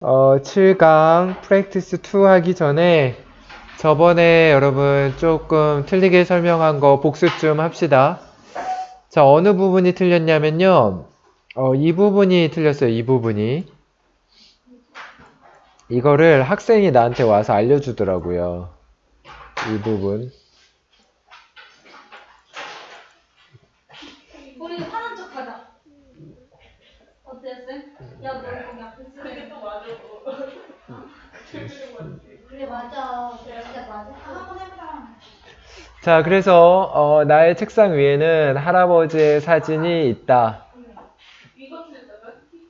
어, 7강 프랙티스 2 하기 전에 저번에 여러분 조금 틀리게 설명한 거 복습 좀 합시다. 자, 어느 부분이 틀렸냐면요. 어, 이 부분이 틀렸어요. 이 부분이. 이거를 학생이 나한테 와서 알려주더라고요. 이 부분. 우리 하는 척 하자. 어때요, 쌤? 야, 너 거기 앞에 쓰 그게 또 맞아. 그래, 맞아. 그래, 진짜 맞아. 한번 해보자. 자, 그래서 어, 나의 책상 위에는 할아버지의 사진이 있다.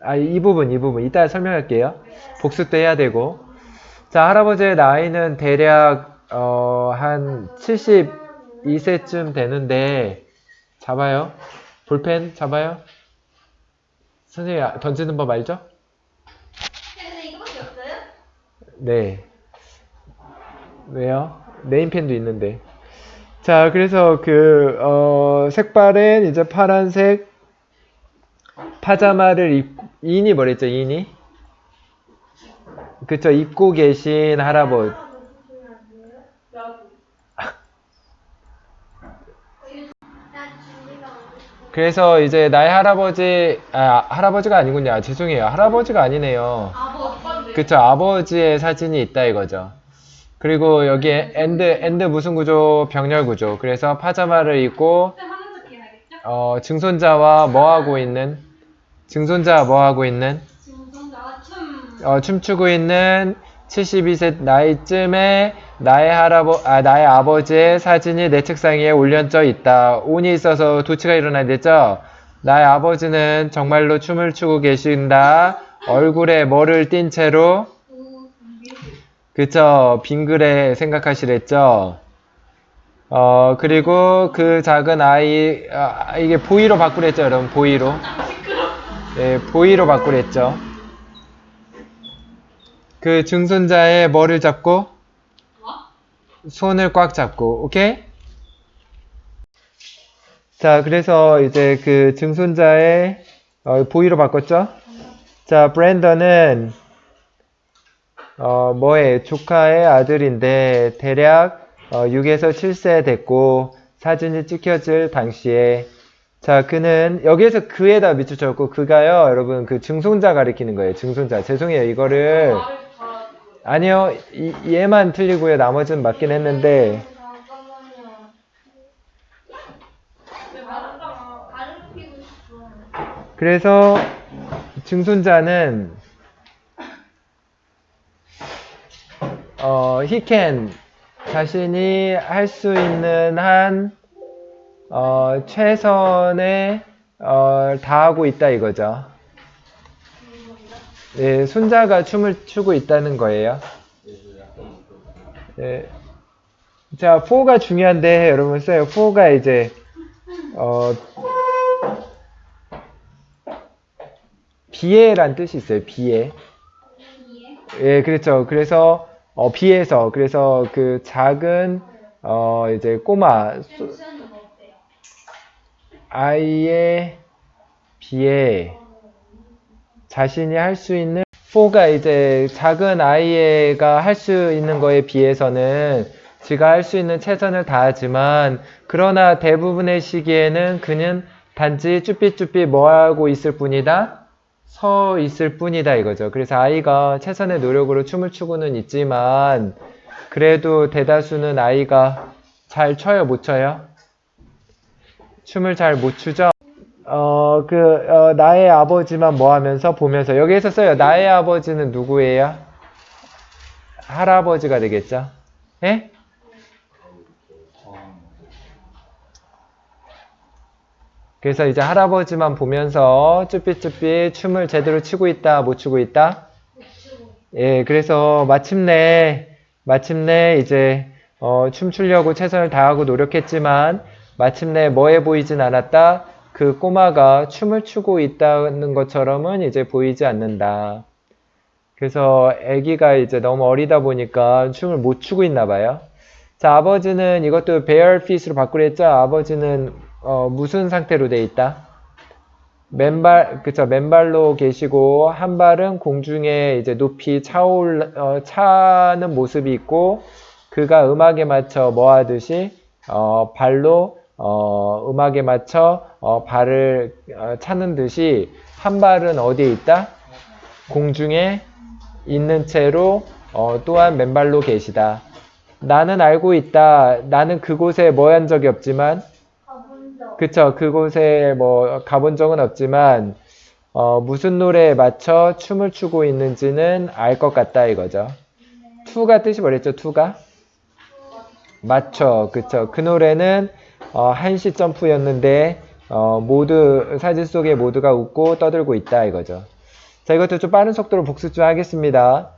아, 이 부분, 이 부분. 이따 설명할게요. 복습도 해야 되고. 자, 할아버지의 나이는 대략, 어, 한 72세쯤 되는데, 잡아요. 볼펜 잡아요. 선생님, 아, 던지는 법 알죠? 네. 왜요? 네임펜도 있는데. 자, 그래서 그, 어, 색깔은 이제 파란색 파자마를 입고, 이인이 뭐랬죠, 이인이? 그쵸, 입고 계신 할아버지. 그래서 이제 나의 할아버지, 아, 할아버지가 아니군요. 아, 죄송해요. 할아버지가 아니네요. 그쵸, 아버지의 사진이 있다 이거죠. 그리고 여기에 엔드, 엔드 무슨 구조? 병렬 구조. 그래서 파자마를 입고? 어, 증손자와 뭐 하고 있는? 증손자와 뭐 하고 있는? 어, 춤추고 있는 72세 나이쯤에 나의 할아버, 아, 나의 아버지의 사진이 내 책상 위에 올려져 있다. 운이 있어서 도치가 일어나겠죠? 나의 아버지는 정말로 춤을 추고 계신다. 얼굴에 뭐를 띈 채로, 그쵸, 빙그레 생각하시랬죠? 어, 그리고 그 작은 아이, 아, 이게 보이로 바꾸랬죠, 여러분, 보이로. 네, 보이로 바꾸랬죠. 그 증손자의 뭐를 잡고? 뭐? 손을 꽉 잡고, 오케이? 자, 그래서 이제 그 증손자의 어, 보이로 바꿨죠? 자, 브랜던은 어, 뭐의 조카의 아들인데 대략 어, 6에서 7세 됐고 사진이 찍혀질 당시에 자, 그는 여기에서 그에다 밑줄 쳤고 그가요, 여러분 그 증손자 가리키는 거예요. 증손자. 죄송해요. 이거를. 아니요, 이, 얘만 틀리고요. 나머지는 맞긴 했는데. 그래서 증손자는 어, he can 자신이 할 수 있는 한 어, 최선의 어, 다하고 있다 이거죠. 네, 손자가 춤을 추고 있다는 거예요. 네. 자, 4가 중요한데 여러분 써요. 4가 이제 어, 비애란 뜻이 있어요. 비애. 예, 그렇죠. 그래서 어, 비에서 그래서 그 작은 어 이제 꼬마 소-? 아이의 비에 자신이 할 수 있는 4가 이제 작은 아이가 할 수 있는 거에 비해서는 지가 할 수 있는 최선을 다하지만 그러나 대부분의 시기에는 그는 단지 쭈삣쭈삣 뭐 하고 있을 뿐이다 서 있을 뿐이다 이거죠. 그래서 아이가 최선의 노력으로 춤을 추고는 있지만 그래도 대다수는 아이가 잘 춰요 못 춰요? 춤을 잘 못 추죠? 어, 그, 어, 나의 아버지만 뭐 하면서 보면서, 여기에서 써요. 나의 아버지는 누구예요? 할아버지가 되겠죠? 예? 그래서 이제 할아버지만 보면서 쭈삣쭈삣 춤을 제대로 추고 있다, 못 추고 있다? 예, 그래서 마침내, 마침내 이제, 어, 춤추려고 최선을 다하고 노력했지만, 마침내 뭐해 보이진 않았다? 그 꼬마가 춤을 추고 있다는 것처럼은 이제 보이지 않는다. 그래서 아기가 이제 너무 어리다 보니까 춤을 못 추고 있나 봐요. 자, 아버지는 이것도 bare feet으로 바꾸랬죠? 아버지는 어, 무슨 상태로 돼 있다? 맨발 그쵸 맨발로 계시고 한 발은 공중에 이제 높이 차올 어, 차는 모습이 있고 그가 음악에 맞춰 뭐 하듯이 어, 발로 어, 음악에 맞춰 어, 발을 어, 차는 듯이 한 발은 어디에 있다? 공중에 있는 채로 어, 또한 맨발로 계시다. 나는 알고 있다. 나는 그곳에 뭐한 적이 없지만. 그쵸. 그곳에 뭐 가본 적은 없지만 어, 무슨 노래에 맞춰 춤을 추고 있는지는 알 것 같다 이거죠. 투가 뜻이 뭐랬죠? 투가? 맞춰. 그쵸. 그 노래는 어, 한시 점프였는데 어, 모두 사진 속에 모두가 웃고 떠들고 있다 이거죠. 자, 이것도 좀 빠른 속도로 복습 좀 하겠습니다.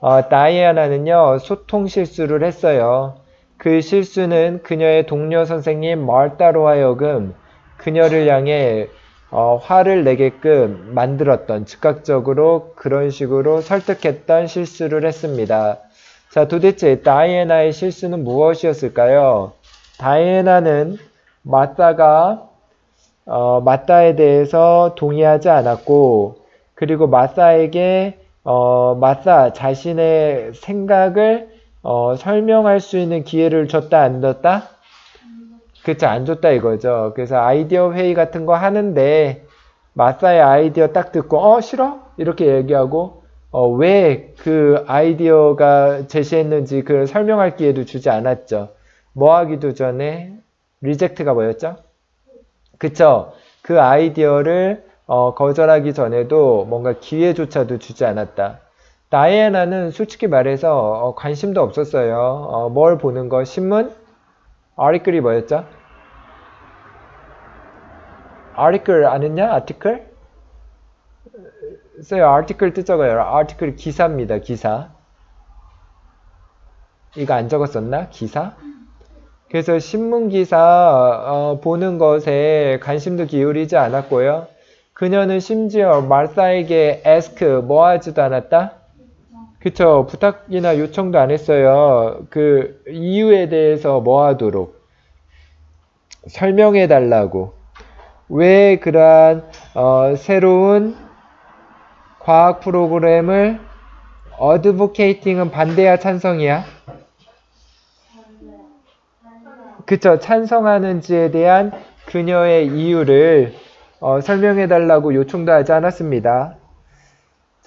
어, 다이아나는요, 소통 실수를 했어요. 그 실수는 그녀의 동료 선생님 말따로 하여금 그녀를 향해 어, 화를 내게끔 만들었던, 즉각적으로 그런 식으로 설득했던 실수를 했습니다. 자, 도대체 다이애나의 실수는 무엇이었을까요? 다이애나는 마사가 어, 마사에 대해서 동의하지 않았고, 그리고 마사에게 어, 마사 자신의 생각을 어, 설명할 수 있는 기회를 줬다 안 줬다? 그쵸 안 줬다 이거죠. 그래서 아이디어 회의 같은 거 하는데 마사의 아이디어 딱 듣고 어 싫어? 이렇게 얘기하고 어, 왜 그 아이디어가 제시했는지 그 설명할 기회도 주지 않았죠. 뭐 하기도 전에 리젝트가 뭐였죠? 그쵸. 그 아이디어를 어, 거절하기 전에도 뭔가 기회조차도 주지 않았다. 다이애나는 솔직히 말해서 어, 관심도 없었어요. 어, 뭘 보는 거? 신문? 아리클이 뭐였죠? 아리클 아느냐? 아티클? 써요. 아티클 뜻 적어요. 아티클 기사입니다. 기사. 이거 안 적었었나? 기사? 그래서 신문 기사 어, 보는 것에 관심도 기울이지 않았고요. 그녀는 심지어 말사에게 ask 뭐 하지도 않았다? 그쵸. 부탁이나 요청도 안 했어요. 그 이유에 대해서 뭐 하도록 설명해 달라고. 왜 그러한 어, 새로운 과학 프로그램을 어드보케이팅은 반대야 찬성이야? 그쵸. 찬성하는지에 대한 그녀의 이유를 어, 설명해 달라고 요청도 하지 않았습니다.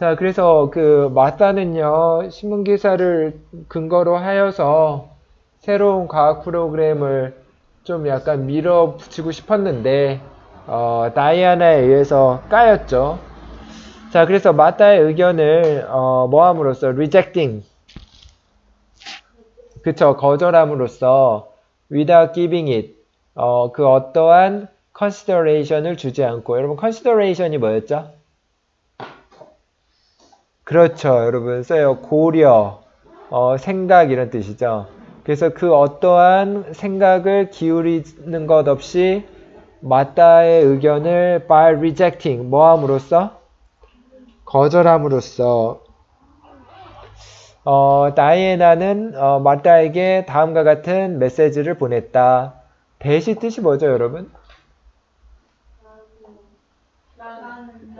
자, 그래서 그 마사는요, 신문 기사를 근거로 하여서 새로운 과학 프로그램을 좀 약간 밀어붙이고 싶었는데, 어, 다이아나에 의해서 까였죠. 자, 그래서 마타의 의견을 어, 뭐함으로써 rejecting, 그쵸, 거절함으로써 without giving it, 어, 그 어떠한 consideration을 주지 않고, 여러분 consideration이 뭐였죠? 그렇죠, 여러분 써요. 고려, 어, 생각 이런 뜻이죠. 그래서 그 어떠한 생각을 기울이는 것 없이 마따의 의견을 by rejecting 뭐함으로써 거절함으로써 어, 다이애나는 어, 마따에게 다음과 같은 메시지를 보냈다. 대시 뜻이 뭐죠, 여러분?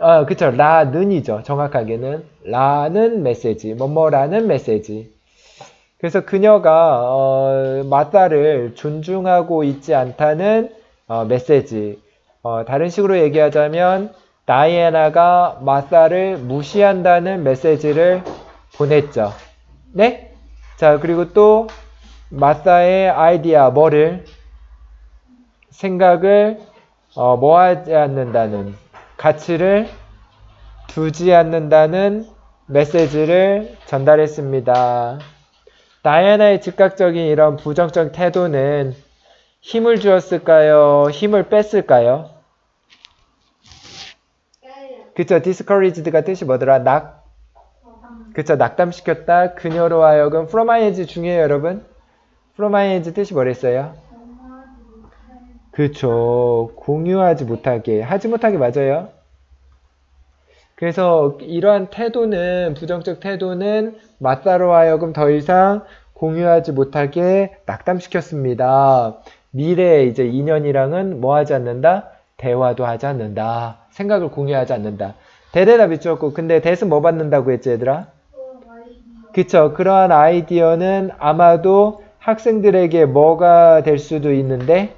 아, 그쵸. 라는이죠. 정확하게는. 라는 메시지. 뭐뭐라는 메시지. 그래서 그녀가, 어, 마따를 존중하고 있지 않다는, 어, 메시지. 어, 다른 식으로 얘기하자면, 다이애나가 마따를 무시한다는 메시지를 보냈죠. 네? 자, 그리고 또, 마따의 아이디어, 뭐를? 생각을, 어, 뭐 하지 않는다는, 가치를 두지 않는다는 메시지를 전달했습니다. 다이애나의 즉각적인 이런 부정적 태도는 힘을 주었을까요? 힘을 뺐을까요? 그쵸, discouraged가 뜻이 뭐더라? 낙, 그쵸, 낙담시켰다. 그녀로 하여금 from ing 중요해요, 여러분. from ing 뜻이 뭐랬어요? 그쵸. 공유하지 못하게. 하지 못하게 맞아요. 그래서 이러한 태도는, 부정적 태도는 마사로 하여금 더 이상 공유하지 못하게 낙담시켰습니다. 미래의 이제 인연이랑은 뭐 하지 않는다? 대화도 하지 않는다. 생각을 공유하지 않는다. 대대답이 었고 근데 대은 뭐 받는다고 했지 얘들아? 그쵸. 그러한 아이디어는 아마도 학생들에게 뭐가 될 수도 있는데,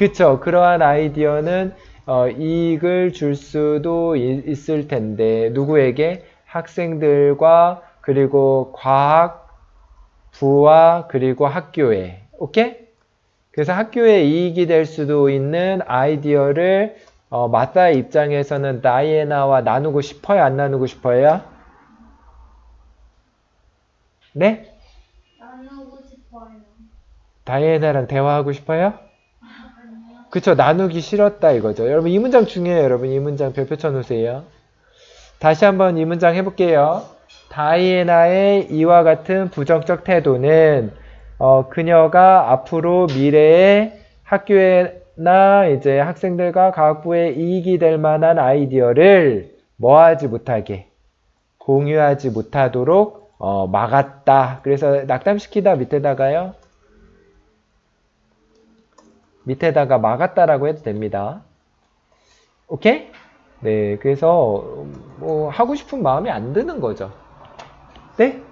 그쵸. 그러한 아이디어는 어, 이익을 줄 수도 이- 있을 텐데, 누구에게? 학생들과 그리고 과학 부와 그리고 학교에. 오케이? 그래서 학교에 이익이 될 수도 있는 아이디어를 어, 마따의 입장에서는 다이애나와 나누고 싶어요? 안 나누고 싶어요? 네? 나누고 싶어요. 다이애나랑 대화하고 싶어요? 그쵸, 나누기 싫었다 이거죠. 여러분 이 문장 중요해요. 여러분 이 문장 별표 쳐놓으세요. 다시 한번 이 문장 해볼게요. 다이애나의 이와 같은 부정적 태도는 어, 그녀가 앞으로 미래에 학교에나 이제 학생들과 과학부에 이익이 될 만한 아이디어를 뭐하지 못하게 공유하지 못하도록 어, 막았다. 그래서 낙담시키다 밑에다가요. 밑에다가 막았다라고 해도 됩니다. 오케이? 네, 그래서 뭐 하고 싶은 마음이 안 드는 거죠. 네?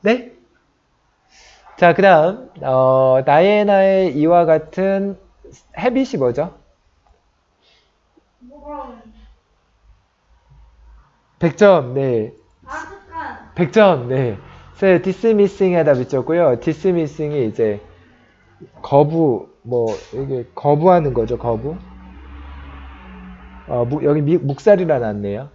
네? 자, 그 다음 어, 다이애나의 이와 같은 헤빗이 뭐죠? 100점. 네. 100점. 네. 그래서 디스미싱에다 비쳤고요. 디스미싱이 이제 거부 뭐 이게 거부하는 거죠. 거부. 어, 무- 여기 미- 묵살이라 났네요.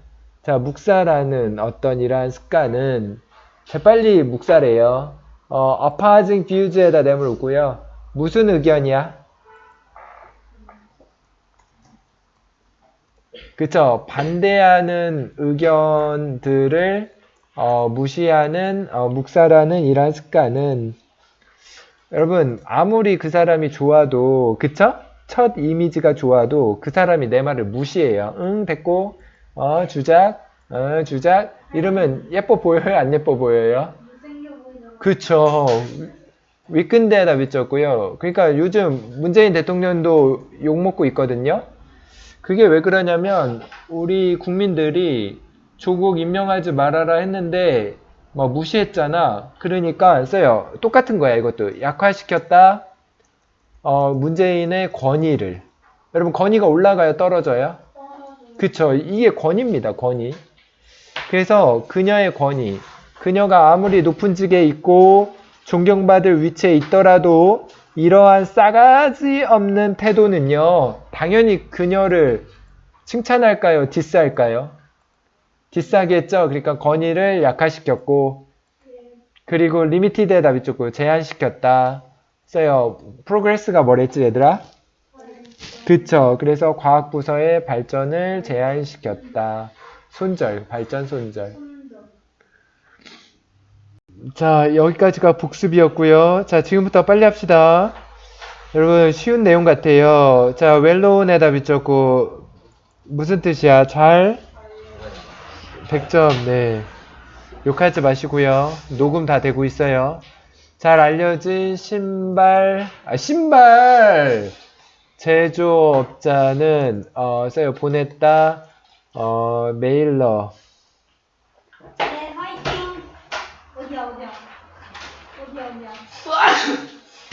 자, 묵살하는 어떤 이러한 습관은 재빨리 묵살해요. 어, opposing views에다 내물고요. 무슨 의견이야? 그쵸. 반대하는 의견들을 어, 무시하는 어, 묵살하는 이러한 습관은 여러분 아무리 그 사람이 좋아도 그쵸? 첫 이미지가 좋아도 그 사람이 내 말을 무시해요. 응 됐고 어 주작 어 주작 이러면 예뻐 보여요 안 예뻐 보여요? 그쵸. 윗근대에다 비쳤고요. 그러니까 요즘 문재인 대통령도 욕먹고 있거든요. 그게 왜 그러냐면 우리 국민들이 조국 임명하지 말아라 했는데 뭐 무시했잖아. 그러니까 써요. 똑같은 거야 이것도. 약화시켰다. 어, 문재인의 권위를. 여러분 권위가 올라가요 떨어져요? 그쵸. 이게 권위입니다, 권위. 그래서 그녀의 권위. 그녀가 아무리 높은 직에 있고 존경받을 위치에 있더라도 이러한 싸가지 없는 태도는요, 당연히 그녀를 칭찬할까요? 디스할까요? 디스하겠죠? 그러니까 권위를 약화시켰고, 그리고 리미티드에 답이 줬고, 제한시켰다. 써요. 프로그레스가 뭐랬지, 얘들아? 그쵸. 그래서 과학부서의 발전을 제한시켰다. 손절, 발전 손절. 자, 여기까지가 복습이었고요. 자, 지금부터 빨리 합시다. 여러분, 쉬운 내용 같아요. 자, 웰로운에다 비쳤고, 무슨 뜻이야? 잘? 100점, 네. 욕하지 마시고요. 녹음 다 되고 있어요. 잘 알려진 신발, 아, 신발! 제조업자는, 어, 써요. 보냈다, 어, 메일러. 네, 화이팅. 어디야, 어디야. 어디야, 어디야.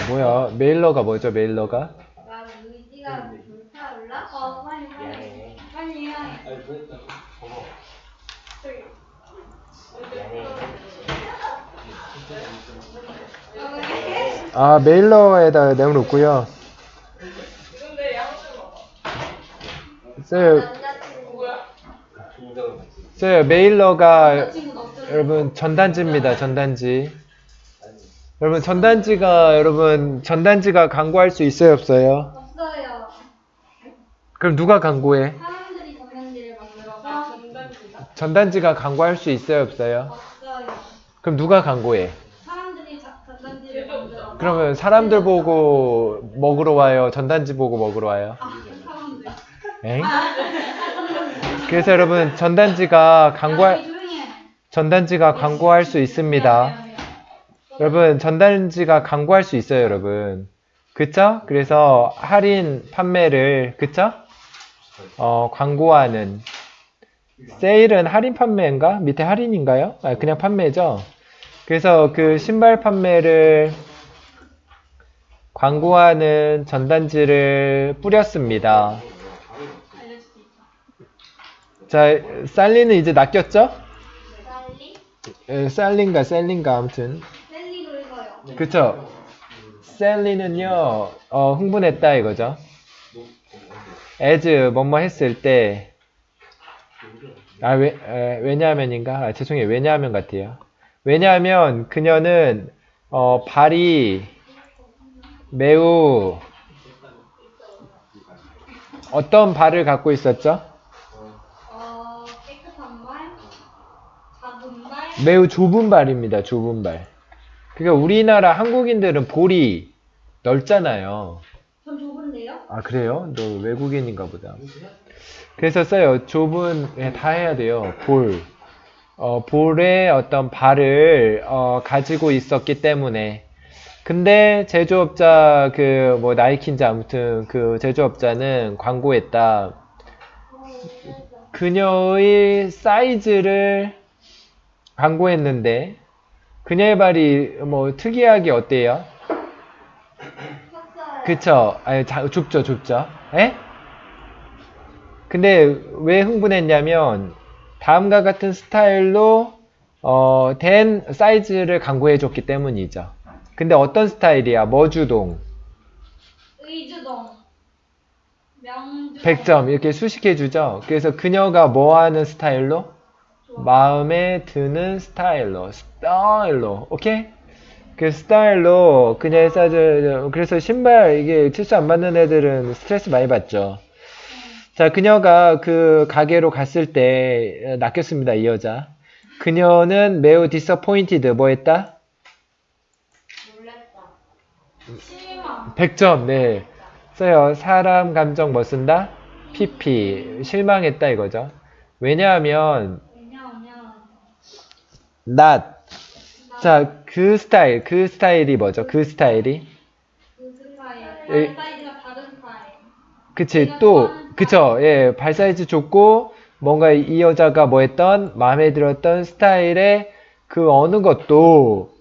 뭐야? 메일러가 뭐죠, 메일러가? 나 의지가 불타올라? 어, 빨리, 빨리. 빨리 해. 저기. 여기. 아, 메일러에다 내놓고요. 쌤, 쌤, 메일러가. 여러분 전단지입니다. 전단지. 여러분 전단지가 여러분 전단지가 광고할 수 있어요, 없어요? 없어요. 그럼 누가 광고해? 사람들이 전단지를 만들어서 전단지가 광고할 수 있어요, 없어요? 없어요. 그럼 누가 광고해? 사람들이 자- 전단지를 만들어서 그러면 사람들 보고 먹으러 와요? 전단지 보고 먹으러 와요? 엥? 그래서 여러분 전단지가 야, 광고할. 전단지가 광고할 수 있습니다. 여러분 전단지가 광고할 수 있어요, 여러분. 그쵸? 그래서 할인 판매를 그쵸? 어, 광고하는. 세일은 할인 판매인가? 밑에 할인인가요? 아, 그냥 판매죠. 그래서 그 신발 판매를 광고하는 전단지를 뿌렸습니다. 자, 살리는 이제 낚였죠? 에, 살린가 셀린가 아무튼. 그쵸? 셀리는요, 어, 흥분했다 이거죠. as 뭐뭐 했을 때, 아, 왜, 에, 왜냐하면인가? 아, 죄송해요. 왜냐하면 같아요. 왜냐하면 그녀는, 어, 발이 매우, 어떤 발을 갖고 있었죠? 어, 깨끗한 발, 작은 발, 매우 좁은 발입니다. 좁은 발. 그러니까 우리나라 한국인들은 볼이 넓잖아요. 전 좁은데요? 아 그래요? 너 외국인인가 보다. 그래서 써요. 좁은 예, 다 해야 돼요. 볼. 어, 볼의 어떤 발을 어, 가지고 있었기 때문에. 근데 제조업자 그 뭐 나이키인지 아무튼 그 제조업자는 광고했다. 그녀의 사이즈를 광고했는데 그녀의 발이 뭐 특이하게 어때요? 그쵸? 아니, 자, 좁죠, 좁죠. 에? 근데 왜 흥분했냐면, 다음과 같은 스타일로, 어, 된 사이즈를 광고해 줬기 때문이죠. 근데 어떤 스타일이야? 머주동, 의주동, 명주동, 100점, 이렇게 수식해 주죠. 그래서 그녀가 뭐 하는 스타일로? 마음에 드는 스타일로, 스타일로, 오케이? 그 스타일로 그녀의 사이즈, 그래서 신발 이게 치수 안 맞는 애들은 스트레스 많이 받죠. 자, 그녀가 그 가게로 갔을 때 낚였습니다, 이 여자. 그녀는 매우 disappointed, 뭐 했다? 실망. 100점, 네. 써요. 사람 감정 뭐 쓴다? PP. 실망했다 이거죠. 왜냐하면, not. 나 자, 그 스타일, 그 스타일이 뭐죠? 그 스타일이? 그 스타일. 그치, 또, 그쵸, 예, 발 사이즈 좋고, 뭔가 이 여자가 뭐 했던, 마음에 들었던 스타일의 그 어느 것도,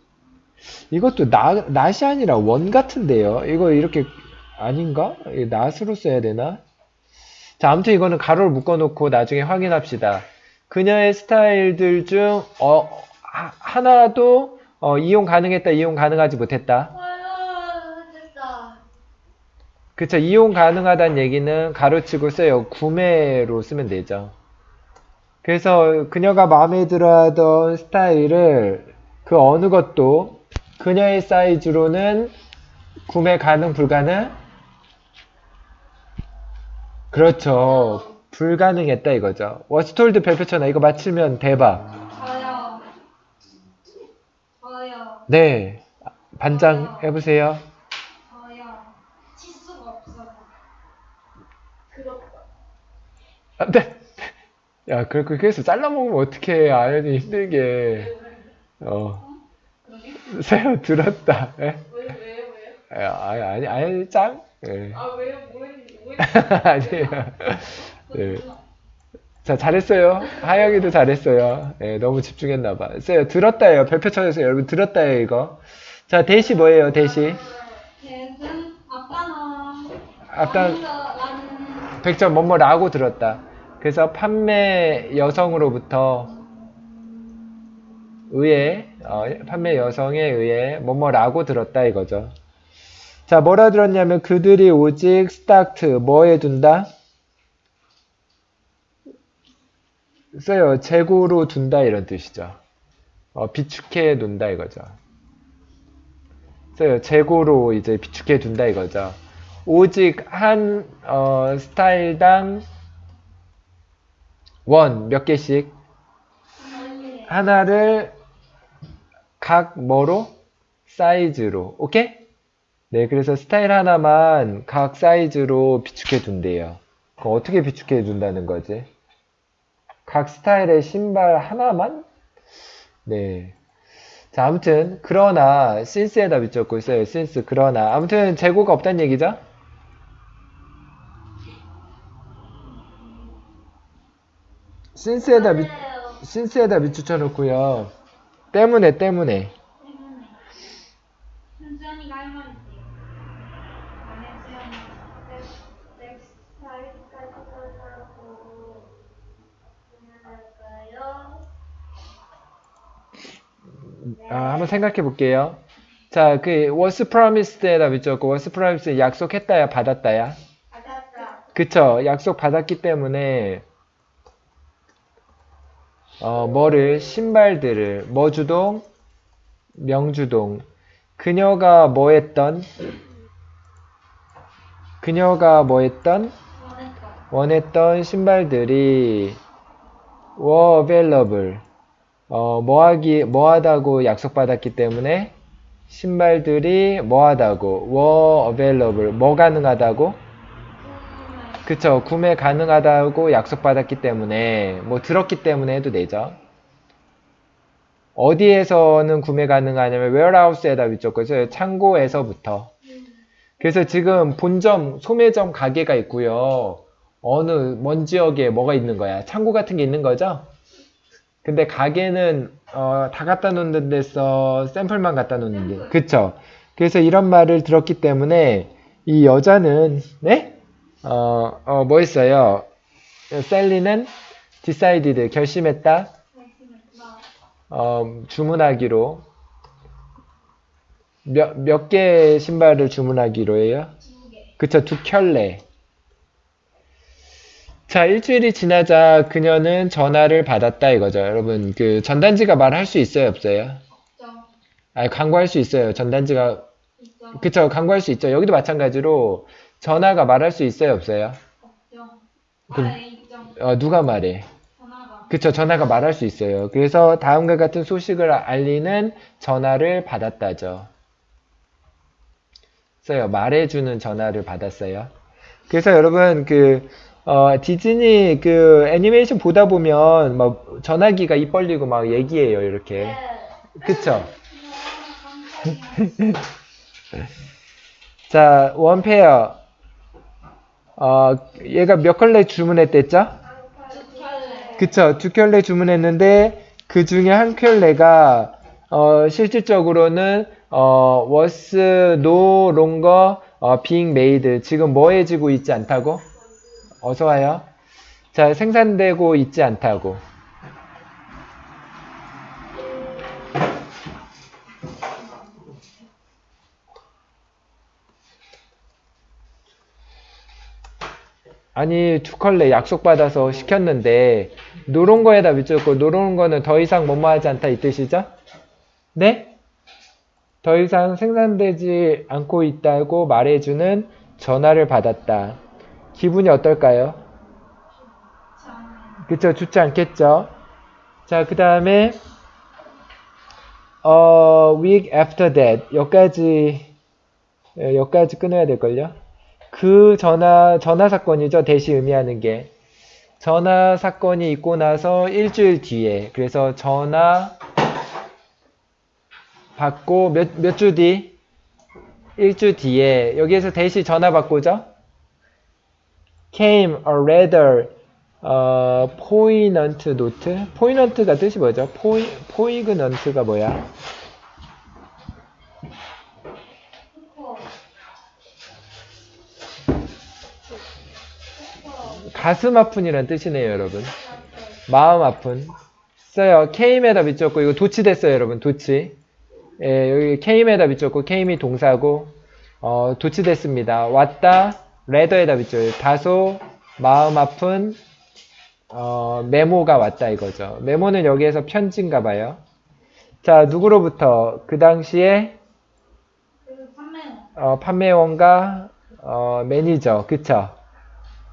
이것도 나, 낫이 아니라 원 같은데요? 이거 이렇게, 아닌가? 이 낫으로 써야 되나? 자, 아무튼 이거는 가로를 묶어놓고 나중에 확인합시다. 그녀의 스타일들 중, 어, 하- 하나도, 어, 이용 가능했다, 이용 가능하지 못했다. 그쵸. 이용 가능하다는 얘기는 가로치고 써요. 구매로 쓰면 되죠. 그래서 그녀가 마음에 들어 하던 스타일을 그 어느 것도 그녀의 사이즈로는 구매 가능, 불가능? 그렇죠. 불가능했다 이거죠. 워스톨드 별표처나 이거 맞추면 대박. 저요. 저요. 네. 반장 해보세요. 저요. 치수가 없어서. 그렇다. 안 돼. 야, 그, 그, 그래서 잘라먹으면 어떡해. 아연이 힘들게. 어. 새우 들었다. 예? 왜요 왜요 왜요? 아, 아니, 아니, 아니, 짱? 예. 아 왜요 뭐했는지 뭐 아니에요. 네. 자, 잘했어요. 하영이도 잘했어요. 예, 너무 집중했나봐. 쎄요, 들었다예요. 별표 쳐주세요. 여러분, 들었다예요, 이거. 자, 대시 뭐예요, 대시? 아까 나는 나는 100점 뭐뭐라고 들었다. 그래서 판매 여성으로부터 의해, 어, 판매 여성에 의해 뭐뭐라고 들었다 이거죠. 자, 뭐라 들었냐면 그들이 오직 스타트 뭐에 둔다? 써요. 재고로 둔다 이런 뜻이죠. 어, 비축해 둔다 이거죠. 써요. 재고로 이제 비축해 둔다 이거죠. 오직 한 어, 스타일당 원 몇 개씩 하나를 각 뭐로 사이즈로 오케이? 네, 그래서 스타일 하나만 각 사이즈로 비축해 둔대요. 그럼 어떻게 비축해 둔다는 거지? 각 스타일의 신발 하나만? 네. 자, 아무튼 그러나 since에다 비췄고 있어요. since 그러나 아무튼 재고가 없다는 얘기죠? 신스에다 밑, 맞아요. 신스에다 밑줄쳐 놓고요. 때문에, 때문에. 할말 있대요. 수연이. 아, 한번 생각해 볼게요. 자, 그 was promised에다 밑줄고 was promised 약속했다야 받았다야. 받았다. 그쵸. 약속 받았기 때문에 어, 뭐를 신발들을 뭐 주동 명주동. 그녀가 뭐 했던? 그녀가 뭐 했던. 원했던 신발들이 were available 어, 뭐하기 뭐하다고 약속받았기 때문에 신발들이 뭐하다고? were available 뭐 가능하다고 그쵸. 구매 가능하다고 약속받았기 때문에, 뭐, 들었기 때문에 해도 되죠. 어디에서는 구매 가능하냐면, warehouse에다 위쪽 거죠. 창고에서부터. 그래서 지금 본점, 소매점 가게가 있고요. 어느, 먼 지역에 뭐가 있는 거야? 창고 같은 게 있는 거죠? 근데 가게는, 어, 다 갖다 놓는 데서 샘플만 갖다 놓는데. 그쵸. 그래서 이런 말을 들었기 때문에, 이 여자는, 네? 어, 어, 뭐 했어요? 셀리는 decided, 결심했다. 어, 주문하기로. 몇, 몇개 신발을 주문하기로 해요? 그쵸, 두 켤레. 자, 일주일이 지나자 그녀는 전화를 받았다 이거죠. 여러분, 그 전단지가 말할 수 있어요, 없어요? 없죠. 아니, 광고할 수 있어요. 전단지가. 그쵸, 광고할 수 있죠. 여기도 마찬가지로 전화가 말할 수 있어요, 없어요? 없죠. 있죠. 어, 누가 말해? 전화가. 그쵸, 전화가 말할 수 있어요. 그래서 다음과 같은 소식을 알리는 전화를 받았다죠. 써요. 말해주는 전화를 받았어요. 그래서 여러분, 그, 어, 디즈니 그 애니메이션 보다 보면 막 전화기가 입 벌리고 막 얘기해요, 이렇게. 네. 그쵸? 자, 원페어. 어, 얘가 몇 컬레 주문했댔죠? 그쵸. 두 켤레 주문했는데 그 중에 한 켤레가 어, 실질적으로는 어, was no longer 어, being made. 지금 뭐 해지고 있지 않다고? 어서 와요. 자, 생산되고 있지 않다고. 아니 두 컬레 약속 받아서 시켰는데 노른 거에다 밑줄고 노른 거는 더 이상 뭐뭐 하지 않다 이 뜻이죠? 네? 더 이상 생산되지 않고 있다고 말해주는 전화를 받았다. 기분이 어떨까요? 참. 그쵸 좋지 않겠죠? 자그 다음에 어 week after that 여기까지 예, 여기까지 끊어야 될걸요? 그 전화 전화 사건이죠 대시 의미하는 게 전화 사건이 있고 나서 일주일 뒤에 그래서 전화 받고 몇 몇 주 뒤? 일주 뒤에 여기에서 대시 전화 받고죠? came a rather 어, poignant note? poignant가 뜻이 뭐죠? 포이, poignant가 뭐야? 가슴 아픈이란 뜻이네요, 여러분. 마음 아픈. 써요. came에다 밑줬고, 이거 도치 됐어요, 여러분. 도치. 예, 여기 came에다 밑줬고, came이 동사고, 어, 도치 됐습니다. 왔다, rather에다 밑줘요. 다소, 마음 아픈, 어, 메모가 왔다 이거죠. 메모는 여기에서 편지인가 봐요. 자, 누구로부터? 그 당시에, 그 판매원. 어, 판매원과, 어, 매니저. 그쵸?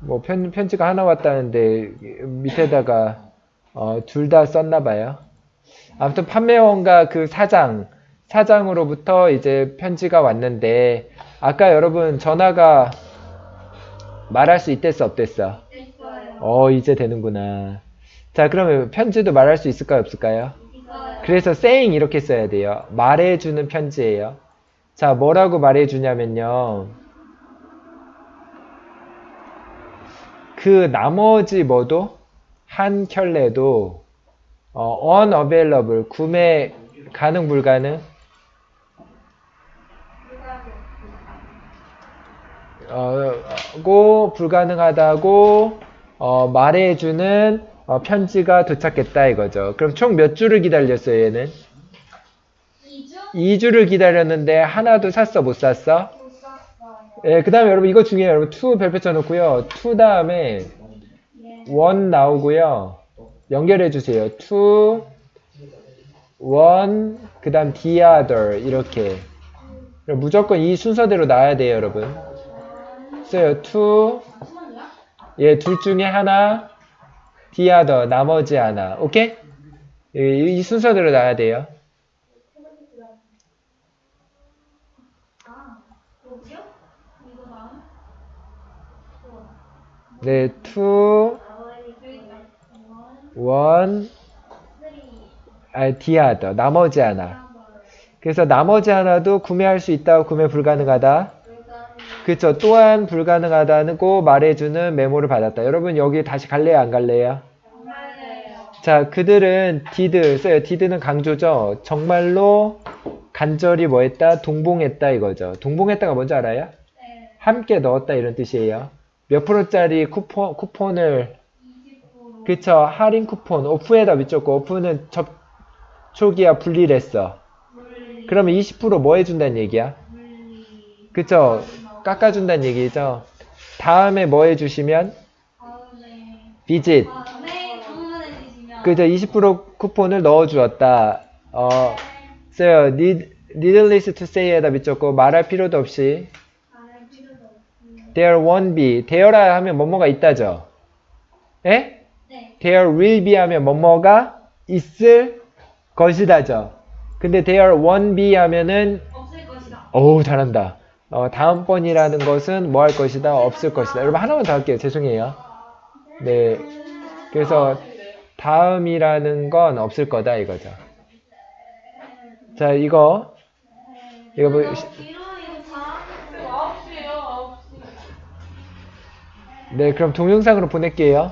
뭐, 편, 편지가 하나 왔다는데, 밑에다가, 어, 둘 다 썼나 봐요. 아무튼 판매원과 그 사장, 사장으로부터 이제 편지가 왔는데, 아까 여러분 전화가 말할 수 있댔어, 없댔어? 어, 이제 되는구나. 자, 그러면 편지도 말할 수 있을까요, 없을까요? 그래서 saying 이렇게 써야 돼요. 말해주는 편지예요. 자, 뭐라고 말해주냐면요. 그 나머지 뭐도 한 켤레도 어, unavailable 구매 가능 불가능 어, 고 불가능하다고 어, 말해주는 어, 편지가 도착했다 이거죠. 그럼 총 몇 주를 기다렸어요 얘는? 2주? 2주를 기다렸는데 하나도 샀어 못 샀어? 예, 그 다음에 여러분 이거 중요해요. 여러분 2 별표 쳐놓고요. 2 다음에 예. 1 나오고요. 연결해 주세요. 2, 1, 그 다음 the other 이렇게 무조건 이 순서대로 나와야 돼요 여러분. 써요. 2, 잠시만요. 예, 둘 중에 하나, the other, 나머지 하나. 오케이? 예, 이, 이 순서대로 나와야 돼요. 아, 여기요? 이거 다음? 네, 2, 원, 1, 아, the other, 나머지 하나. 그래서 나머지 하나도 구매할 수 있다, 구매 불가능하다. 그쵸. 또한 불가능하다고 말해주는 메모를 받았다. 여러분 여기 다시 갈래요, 안 갈래요? 자, 그들은 did 써요. did는 강조죠. 정말로 간절히 뭐 했다? 동봉했다 이거죠. 동봉했다가 뭔지 알아요? 네, 함께 넣었다 이런 뜻이에요. 몇 프로짜리 쿠폰, 쿠폰을 20%. 그쵸. 할인 쿠폰, 오프에다 미쳤고, 오프는 접촉이야 분리를 했어. 물리, 그러면 20%뭐 해준다는 얘기야? 그쵸. 깎아준다는 얘기죠. 다음에 뭐 해주시면? 주시면. 그죠. 20% 쿠폰을 넣어주었다. 어, 써요. need, needless to say에다 미쳤고, 말할 필요도 없이. There won't be. there라 하면 뭐뭐가 있다죠. 예? 네, there will be 하면 뭐뭐가 있을 것이다죠. 근데 there won't be 하면은 없을 것이다. 어우 잘한다. 어, 다음번이라는 것은 뭐 할 것이다 없을 것이다. 여러분 하나만 더 할게요. 죄송해요. 네. 그래서 다음이라는 건 없을 거다 이거죠. 자 이거 이거 뭐 너무 길어, 이거 다. 아홉 시에요 아홉 시. 네 그럼 동영상으로 보낼게요.